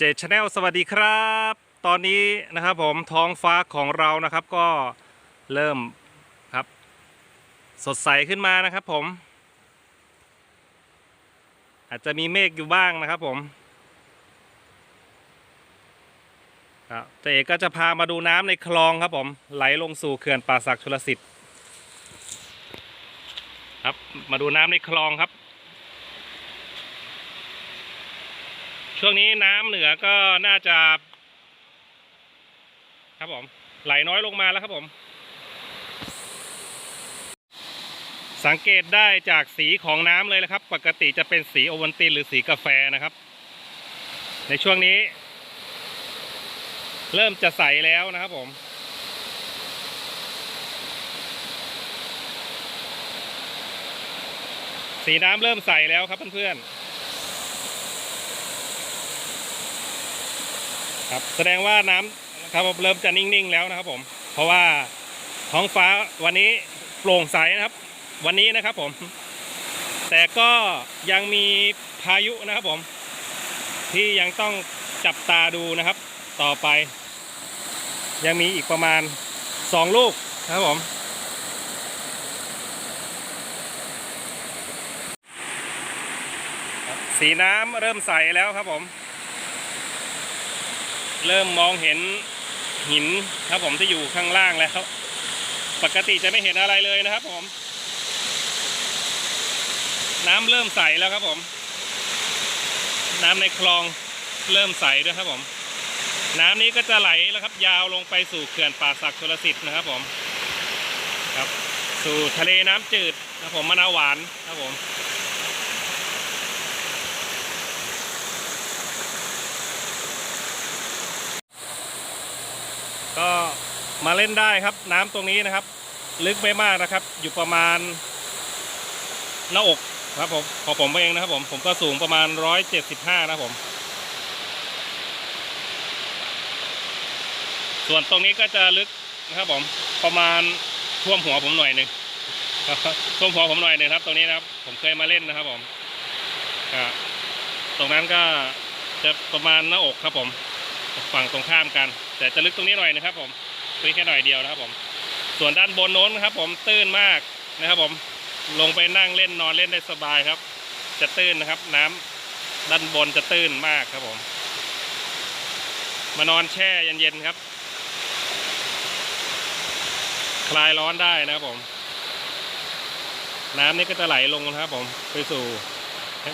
เจชแนลสวัสดีครับ ตอนนี้นะครับผมท้องฟ้าของเรานะครับก็เริ่มครับ สดใสขึ้นมานะครับผม อาจจะมีเมฆอยู่บ้างนะครับผมครับเจเอกก็จะพามาดูน้ำในคลองครับผมไหลลงสู่เขื่อนป่าสักชลสิทธิ์ครับมาดูน้ำในคลองครับ ช่วงนี้น้ำเหนือก็น่าจะ ครับผม ไหลน้อยลงมาแล้วครับผม สังเกตได้จากสีของน้ำเลยนะครับ ปกติจะเป็นสีโอวัลตินหรือสีกาแฟนะครับ ในช่วงนี้ เริ่มจะใสแล้วนะครับผมสีน้ำเริ่มใสแล้วครับเพื่อนๆ ครับแสดงว่าน้ำครับเริ่มจะนิ่งๆแล้วนะครับผม เพราะว่าท้องฟ้าวันนี้โปร่งใสนะครับ วันนี้นะครับผม แต่ก็ยังมีพายุนะครับผม ที่ยังต้องจับตาดูนะครับ ต่อไป ยังมีอีกประมาณสองลูกนะครับผมสีน้ำเริ่มใสแล้วครับผม เริ่มมองเห็นหินครับผมที่อยู่ข้างล่างแล้ว ปกติจะไม่เห็นอะไรเลยนะครับผม น้ำเริ่มใสแล้วครับผม น้ำในคลองเริ่มใสด้วยครับผม น้ำนี้ก็จะไหลแล้วครับ ยาวลงไปสู่เขื่อนป่าสักชลสิทธิ์นะครับผม ครับ สู่ทะเลน้ำจืดนะครับผมมะนาวหวานครับผม ก็มาเล่นได้ครับ น้ำตรงนี้นะครับ ลึกไม่มากนะครับ อยู่ประมาณหน้าอกครับผมของผมเองนะครับผมผมก็สูงประมาณร้อยเจ็ดสิบห้านะผม ส่วนตรงนี้ก็จะลึกนะครับผมประมาณท่วมหัวผมหน่อยหนึ่งท่วมหัวผมหน่อยหนึ่งครับ ตรงนี้นะครับ ผมเคยมาเล่นนะครับผมตรงนั้นก็จะประมาณหน้าอกครับผม ฝั่งตรงข้ามกัน แต่จะลึกตรงนี้หน่อยนะครับ ผมตรงนี้แค่หน่อยเดียวนะครับ ผม ส่วนด้านบนโน้นนะครับ ผมตื้นมากนะครับ ผมลงไปนั่งเล่นนอนเล่นได้สบายครับ จะตื้นนะครับ น้ำด้านบนจะตื้นมากครับผม มานอนแช่เย็นๆครับ คลายร้อนได้นะครับผม น้ำนี่ก็จะไหลลงนะครับผมไปสู่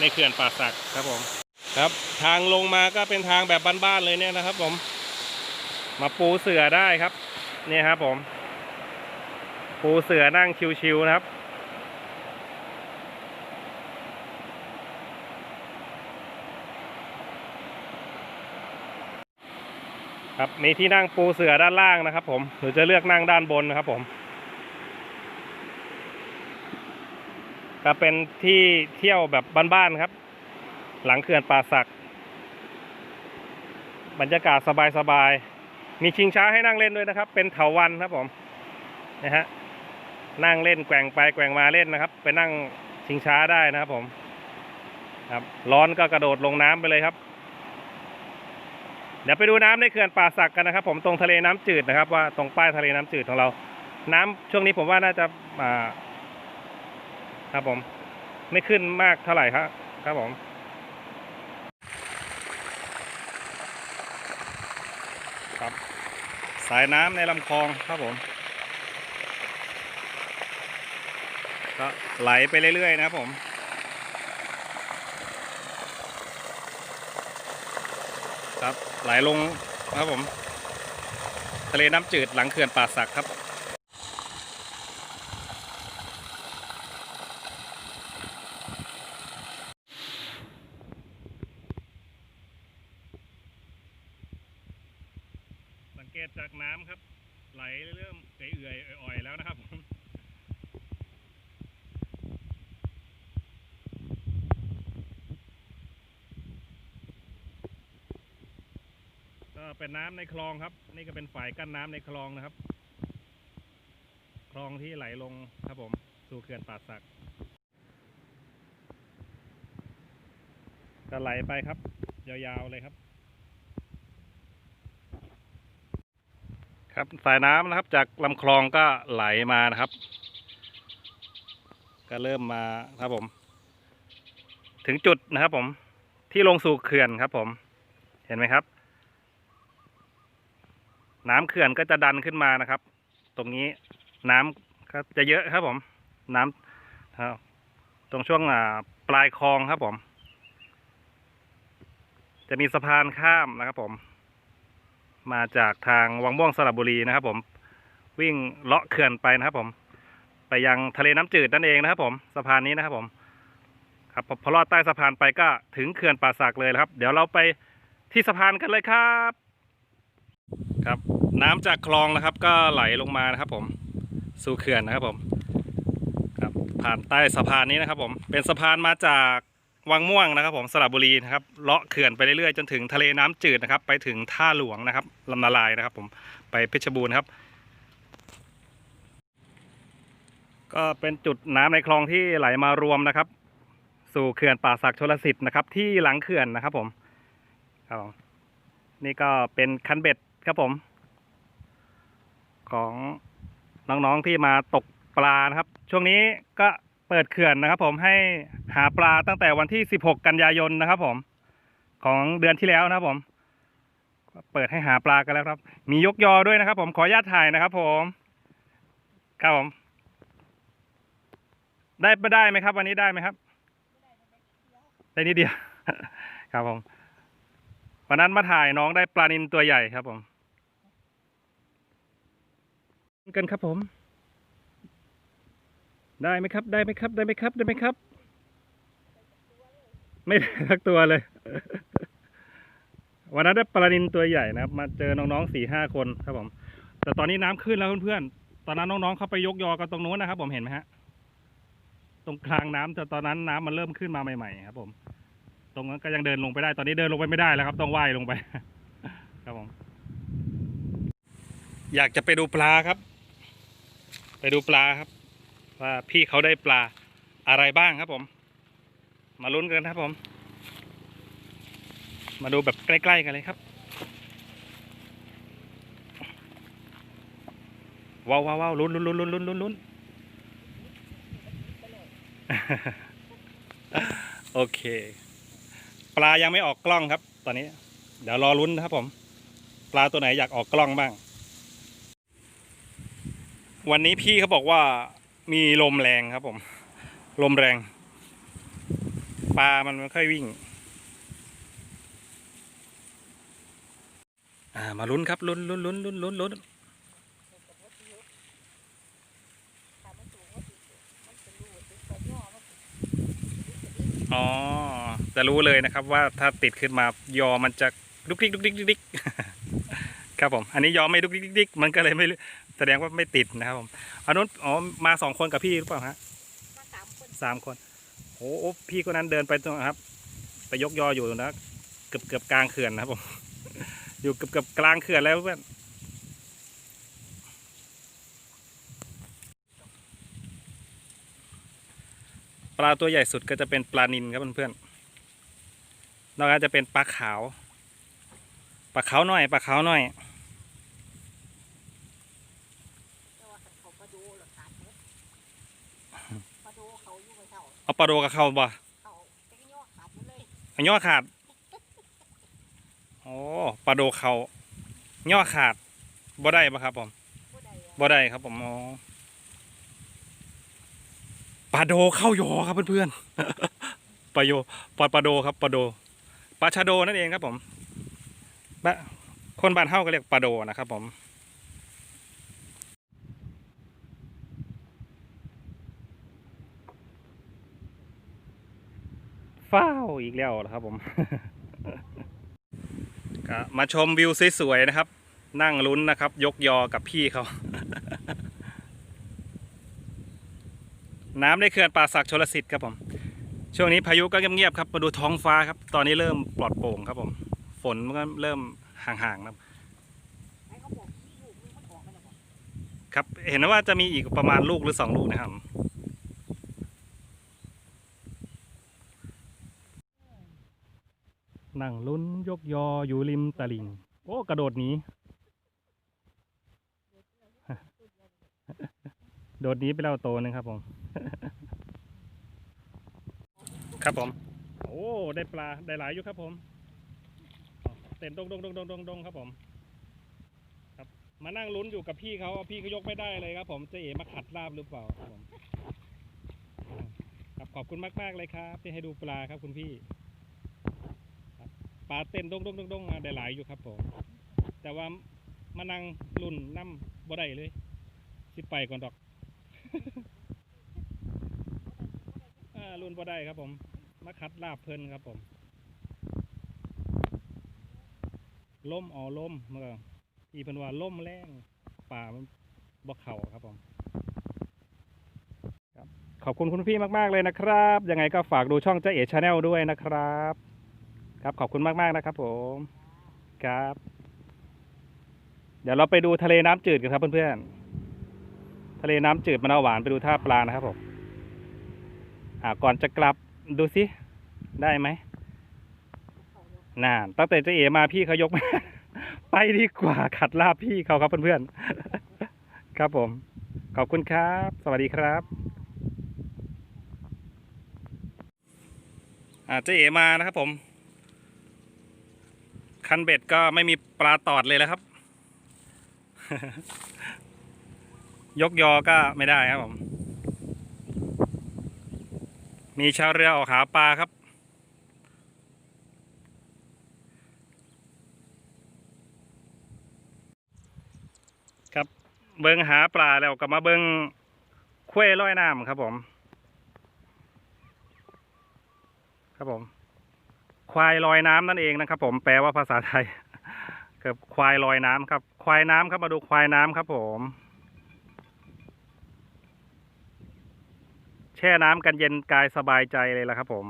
ในเขื่อนป่าสักครับผม ครับ ทางลงมาก็เป็นทางแบบบ้านๆเลยเนี่ยนะครับ ผม มาปูเสือได้ครับ เนี่ยครับ ผม ปูเสือนั่งชิวๆนะครับครับมีที่นั่งปูเสือด้านล่างนะครับ ผมหรือจะเลือกนั่งด้านบนนะครับ ผมก็เป็นที่เที่ยวแบบบ้านๆครับ หลังเขื่อนป่าสัก บรรยากาศสบายๆ มีชิงช้าให้นั่งเล่นด้วยนะครับ เป็นเถาวันครับผมนะฮะนั่งเล่นแกว่งไปแกว่งมาเล่นนะครับ ไปนั่งชิงช้าได้นะครับผมครับร้อนก็กระโดดลงน้ำไปเลยครับ เดี๋ยวไปดูน้ำในเขื่อนป่าสักกันนะครับ ผมตรงทะเลน้ำจืดนะครับ ว่าตรงป้ายทะเลน้ำจืดของเรา น้ำช่วงนี้ผมว่าน่าจะอ่าครับผม ไม่ขึ้นมากเท่าไหร่ครับครับผม ครับ สายน้ำในลำคลองครับผมก็ไหลไปเรื่อยๆนะครับผมครับไหลลงครับผม ทะเลน้ำจืดหลังเขื่อนป่าสักครับ เป็นน้ำในคลองครับ นี่ก็เป็นฝ่ายกั้นน้ำในคลองนะครับ คลองที่ไหลลงครับผมสู่เขื่อนป่าสักจะไหลไปครับ ยาวๆเลยครับ ครับสายน้ำนะครับ จากลำคลองก็ไหลมานะครับ ก็เริ่มมาครับผม ถึงจุดนะครับผมที่ลงสู่เขื่อนครับผม เห็นไหมครับ น้ำเขื่อนก็จะดันขึ้นมานะครับ ตรงนี้น้ำก็จะเยอะครับผม น้ำครับตรงช่วงปลายคลองครับผม จะมีสะพานข้ามนะครับผม มาจากทางวังม่วงสระบุรีนะครับ ผม วิ่งเลาะเขื่อนไปนะครับ ผม ไปยังทะเลน้ำจืดนั่นเองนะครับ ผมสะพานนี้นะครับ ผม ครับพอพอลอดใต้สะพานไปก็ถึงเขื่อนป่าสักเลยครับ เดี๋ยวเราไปที่สะพานกันเลยครับ ครับ น้ำจากคลองนะครับ ก็ไหลลงมานะครับ ผมสู่เขื่อนนะครับผมครับผ่านใต้สะพานนี้นะครับ ผมเป็นสะพานมาจากวังม่วงนะครับ ผมสระบุรีนะครับเลาะเขื่อนไปเรื่อยๆจนถึงทะเลน้ำจืดนะครับ ไปถึงท่าหลวงนะครับลำนาลายนะครับ ผมไปเพชรบูรณ์ครับ ก็เป็นจุดน้ำในคลองที่ไหลมารวมนะครับ สู่เขื่อนป่าสักชลสิทธิ์นะครับ ที่หลังเขื่อนนะครับ ผมครับผมนี่ก็เป็นคันเบ็ด ครับผม ของน้องๆที่มาตกปลานะครับ ช่วงนี้ก็เปิดเขื่อนนะครับ ผมให้หาปลาตั้งแต่วันที่ 16 กันยายนนะครับ ผม ของเดือนที่แล้วนะครับ ผม เปิดให้หาปลากันแล้วครับ มียกยอด้วยนะครับ ผมขออนุญาตถ่ายนะครับ ผมครับผม ได้ได้ไหมครับ วันนี้ได้ไหมครับ ได้นิดเดียว ครับผมวันนั้นมาถ่ายน้องได้ปลานินตัวใหญ่ครับผม กันครับผม ได้ไหมครับ ได้ไหมครับ ได้ไหมครับ ได้ไหมครับ ไม่ได้สักตัวเลย วันนั้นได้ปลานินตัวใหญ่นะครับ มาเจอน้องๆสี่ห้าคนครับผม แต่ตอนนี้น้ำขึ้นแล้วเพื่อนๆ ตอนนั้นน้องๆเขาไปยกยอกันตรงนู้นนะครับ ผมเห็นไหมฮะ ตรงกลางน้ำแต่ตอนนั้นน้ำมันเริ่มขึ้นมาใหม่ๆครับผม ตรงนั้นก็ยังเดินลงไปได้ ตอนนี้เดินลงไปไม่ได้แล้วครับ ต้องว่ายลงไป ครับผมอยากจะไปดูปลาครับ ดูปลาครับ ว่าพี่เขาได้ปลาอะไรบ้างครับผม มาลุ้นกันครับผม มาดูแบบใกล้ๆกันเลยครับว้าวว้าวว้าวลุ้นลุ้นลุ้นลุ้นลุ้นลุ้นลุ้นโอเค ปลายังไม่ออกกล้องครับ ตอนนี้ เดี๋ยวรอลุ้นนะครับผม ปลาตัวไหนอยากออกกล้องบ้าง วันนี้พี่เขาบอกว่ามีลมแรงครับผม ลมแรง ปลามันไม่ค่อยวิ่ง อ่ามาลุ้นครับลุ้นลุ้นลุ้นลุ้นลุ้นลุ้นอ๋อจะรู้เลยนะครับว่าถ้าติดขึ้นมายอมันจะดุกดิกดุกดิกดุกดิก ครับผม อันนี้ยอไม่ดุกดิกดุกดิกมันก็เลยไม่แสดงว่าไม่ติดนะครับผมอันนู้นอ๋อมาสองคนกับพี่หรือเปล่าฮะมาสามคนสามคนโอ้โหพี่คนนั้นเดินไปตรงนะครับ ไปยกยออยู่นะเกือบเกือบกลางเขื่อนนะครับผม อยู่เกือบเกือบกลางเขื่อนแล้วเพื่อนปลาตัวใหญ่สุดก็จะเป็นปลานินครับเพื่อนๆนอกจากจะเป็นปลาขาว ปลาขาวหน่อย ปลาขาวหน่อย แต่ว่าเขาปลา ดูหรอขาดเนื้อปลาดูเขาอยู่ไม่เท่าเอาปลาโดกับเขาบ่เขาเป็นย่อขาดหมดเลยเอาย่อขาดโอ้ปลาโดเขาย่อขาดบ่ได้ปะครับผมผู้ใดอะบ่ได้ครับผมอ๋อปลาโดเข้ายอครับเพื่อนๆ ปลาโยปลาปลาโดครับปลาโดปลาชาโดนั่นเองครับผมบะคนบ้านเฮาก็เรียกปลาโดนะครับผม ฟ้าวอีกแล้วนะครับผมก็มาชมวิวสวยๆนะครับ นั่งลุ้นนะครับ ยกยอกับพี่เขา น้ำในเขื่อนป่าสักชลสิทธิ์ครับผม ช่วงนี้พายุก็เงียบๆครับมาดูท้องฟ้าครับ ตอนนี้เริ่มปลอดโปร่งครับผม ฝนมันก็เริ่มห่างๆนะครับครับ เห็นว่าจะมีอีกประมาณลูกหรือสองลูกนะครับ นั่งลุ้นยกยออยู่ริมตลิ่ง โอ้ กระโดดหนี โดดหนี้ไปแล้วโตนึงครับผม ครับผม โอ้ ได้ปลา ได้หลายอยู่ครับผม เต้นดงดงดงดงดงดงครับผม ครับ มานั่งลุ้นอยู่กับพี่เขาพี่เขายกไม่ได้เลยครับผมเจะเอ๋มาขัดลาบหรือเปล่าครับผม ครับขอบคุณมากมากๆเลยครับ ที่ให้ดูปลาครับคุณพี่ ปลาเต้นดงดงดงดงได้หลายอยู่ครับผม แต่ว่ามานั่งลุ่นน้ำบ่ได้เลย สิไปก่อนดอกรุ่นบ่ได้ครับผม มาคัดลาบเพลินครับผมล่มอ๋อล่มเมื่ออีเพิ่นว่าล่มแรงป่ามันบ่เข่าครับผมขอบคุณคุณพี่มาก ๆ เลยนะครับ ยังไงก็ฝากดูช่องเจ๊เอ๋ชาแนลด้วยนะครับ ครับขอบคุณมาก ๆ นะครับ ผมครับ เดี๋ยวเราไปดูทะเลน้ำจืดกันครับเพื่อนๆทะเลน้ำจืดมะนาวหวานไปดูท่าปลานะครับผมอ่าก่อนจะกลับดูสิได้ไหมน่านตั้งแต่เจ๊เอมาพี่เขายก ไปดีกว่าขัดลาบพี่เขาครับเพื่อนๆครับผม ขอบคุณครับ สวัสดีครับอ่าเจ๊เอมานะครับผม คันเบ็ดก็ไม่มีปลาตอดเลยแล้วครับ ยกยอก็ไม่ได้ครับผม มีชาวเรือออกหาปลาครับ ครับ เบิงหาปลาแล้วก็มาเบิงคุ้ยร้อยน้ำครับผม ครับผม ควายลอยน้ำนั่นเองนะครับ ผมแปลว่าภาษาไทยครับควายลอยน้ำครับ ควายน้ำครับมาดูควายน้ำครับ ผม แช่น้ำกันเย็นกายสบายใจเลยละครับ ผม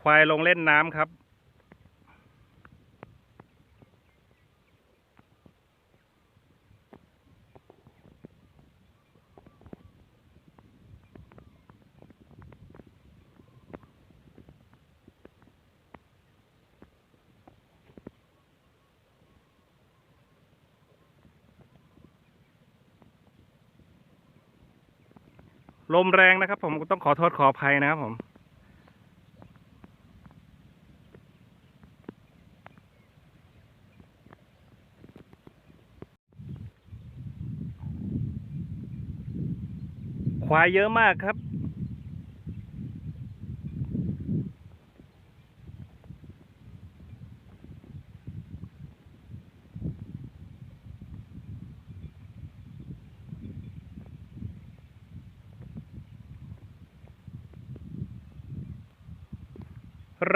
ควายลงเล่นน้ำครับ ลมแรงนะครับ ผมต้องขอโทษขออภัยนะครับผม ควายเยอะมากครับ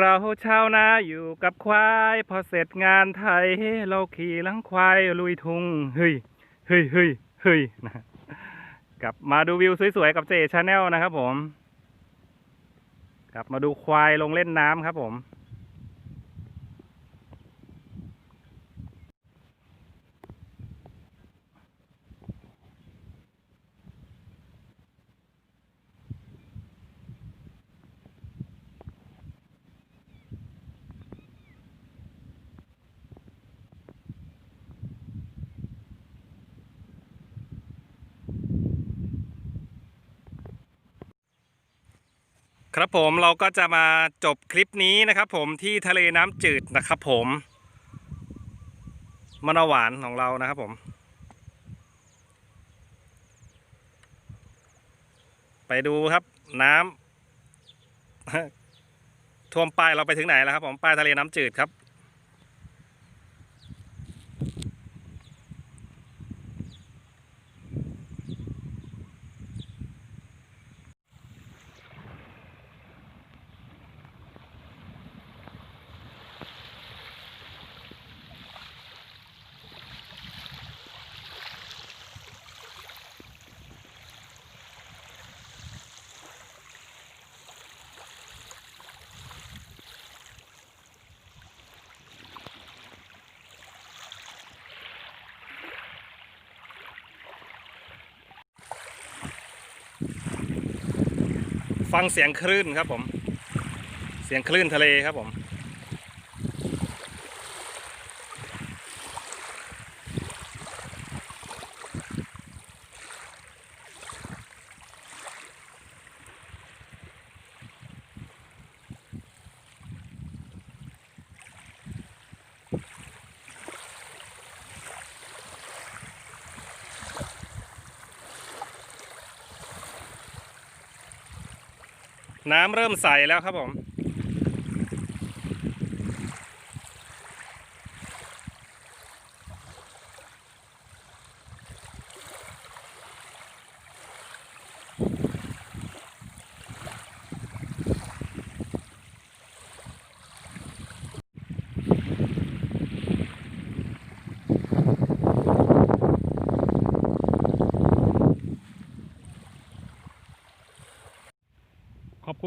เราชาวนาอยู่กับควาย พอเสร็จงานไทย เราขี่หลังควายลุยทุงเฮ้ยเฮ้ยเฮ้ยเฮ้ยนะกลับมาดูวิวสวยๆกับเจชาแนลนะครับผม กลับมาดูควายลงเล่นน้ำครับผม ครับผมเราก็จะมาจบคลิปนี้นะครับผมที่ทะเลน้ำจืดนะครับผมมะนาวหวานของเรานะครับผม ไปดูครับน้ำท่วมป้ายเราไปถึงไหนแล้วครับผมป้ายทะเลน้ำจืดครับ ฟังเสียงคลื่นครับผม เสียงคลื่นทะเลครับผม น้ำเริ่มใสแล้วครับผม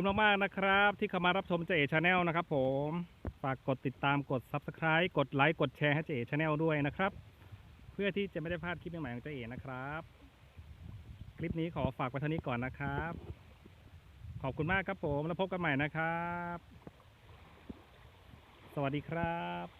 คุณมากๆนะครับ ที่เข้ามารับชมเจเอชาแนลนะครับ ผมฝากกดติดตามกด Subscribe กดไลค์กดแชร์ให้เจเอชาแนลด้วยนะครับ เพื่อที่จะไม่ได้พลาดคลิปใหม่ๆของเจเอนะครับ คลิปนี้ขอฝากไว้เท่านี้ก่อนนะครับ ขอบคุณมากครับผมแล้วพบกันใหม่นะครับ สวัสดีครับ